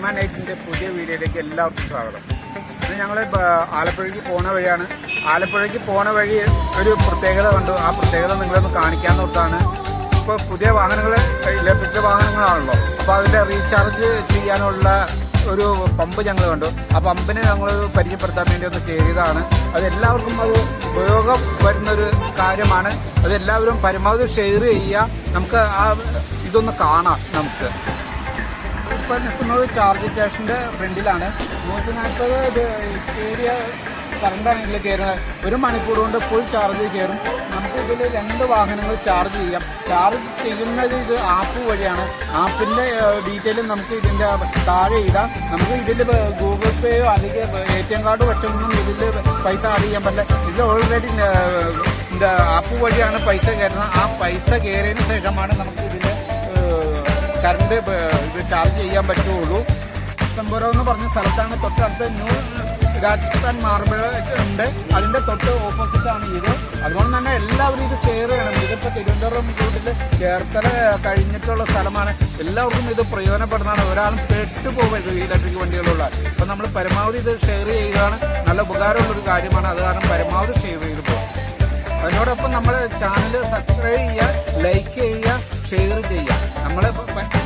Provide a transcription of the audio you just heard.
ചാനലിലേക്ക് എല്ലാവർക്കും സ്വാഗതം. ഇത് ഞങ്ങൾ ആലപ്പുഴയ്ക്ക് പോണ വഴിയാണ്. ആലപ്പുഴയ്ക്ക് പോണ വഴി ഒരു പ്രത്യേകത കണ്ടു. ആ പ്രത്യേകത നിങ്ങളൊന്ന് കാണിക്കാൻ ഓർത്താണ് ഇപ്പോൾ പുതിയ വാഹനങ്ങൾ ഇലക്ട്രിക് വാഹനങ്ങളാണല്ലോ. അപ്പോൾ അതിന്റെ റീചാർജ് ചെയ്യാനുള്ള ഒരു പമ്പ് ഞങ്ങൾ കണ്ടു. ആ പമ്പിനെ ഞങ്ങൾ പരിചയപ്പെടുത്താൻ വേണ്ടി ഒന്ന് കയറിയതാണ്. അത് എല്ലാവർക്കും അത് ഉപയോഗം വരുന്നൊരു കാര്യമാണ്. അത് എല്ലാവരും പരമാവധി ഷെയർ ചെയ്യുക. നമുക്ക് ആ ഇതൊന്ന് കാണാം നമുക്ക്. ഇപ്പോൾ നിൽക്കുന്നത് ചാർജ് സ്റ്റേഷന്റെ ഫ്രണ്ടിലാണ് നൂറ്റി നാൽപ്പത് ഏരിയ കറണ്ടാണെങ്കിൽ കയറുന്നത്. ഒരു മണിക്കൂർ കൊണ്ട് ഫുൾ ചാർജ് കയറും. നമുക്ക് ഇതിൽ രണ്ട് വാഹനങ്ങൾ ചാർജ് ചെയ്യാം. ചാർജ് ചെയ്യുന്നത് ഇത് ആപ്പ് വഴിയാണ്. ആപ്പിന്റെ ഡീറ്റെയിൽ നമുക്ക് ഇതിന്റെ താഴെ ഇടാം. നമുക്ക് ഇതിൽ ഗൂഗിൾ പേയോ അല്ലെങ്കിൽ എ ടി എം കാർഡ് വെച്ചൊന്നും ഇതിൽ പൈസ ആഡ് ചെയ്യാൻ പറ്റില്ല. ഇത് ഓൾറെഡി ആപ്പ് വഴിയാണ് പൈസ കയറുന്നത്. ആ പൈസ കയറിയതിന് ശേഷമാണ് നമുക്ക് കറണ്ട് ഇത് ചാർജ് ചെയ്യാൻ പറ്റുള്ളൂ സംഭരം എന്ന് പറഞ്ഞ സ്ഥലത്താണ് തൊട്ടടുത്ത് ന്യൂ രാജസ്ഥാൻ മാർബിൾ ഉണ്ട്. അതിന്റെ തൊട്ട് ഓപ്പോസിറ്റാണ് ഇത്. അതുകൊണ്ട് തന്നെ എല്ലാവരും ഇത് ഷെയർ ചെയ്യണം. ഇതിപ്പോ തിരുവനന്തപുരം റൂട്ടിൽ ചേർത്തല കഴിഞ്ഞിട്ടുള്ള സ്ഥലമാണ്. എല്ലാവർക്കും ഇത് പ്രയോജനപ്പെടുന്നതാണ്. ഒരാളും പെട്ടുപോകരുത് ഇലക്ട്രിക് വണ്ടികളുള്ള അപ്പൊ നമ്മൾ പരമാവധി ഇത് ഷെയർ ചെയ്യുകയാണ്. നല്ല ഉപകാരമുള്ള ഒരു കാര്യമാണ്. അത് കാരണം പരമാവധി ഷെയർ ചെയ്ത് പോകും. അതിനോടൊപ്പം നമ്മൾ ചാനൽ സബ്സ്ക്രൈബ് ചെയ്യുക ലൈക്ക് ചെയ്യുക ഷെയർ ചെയ്യുക. നമ്മൾ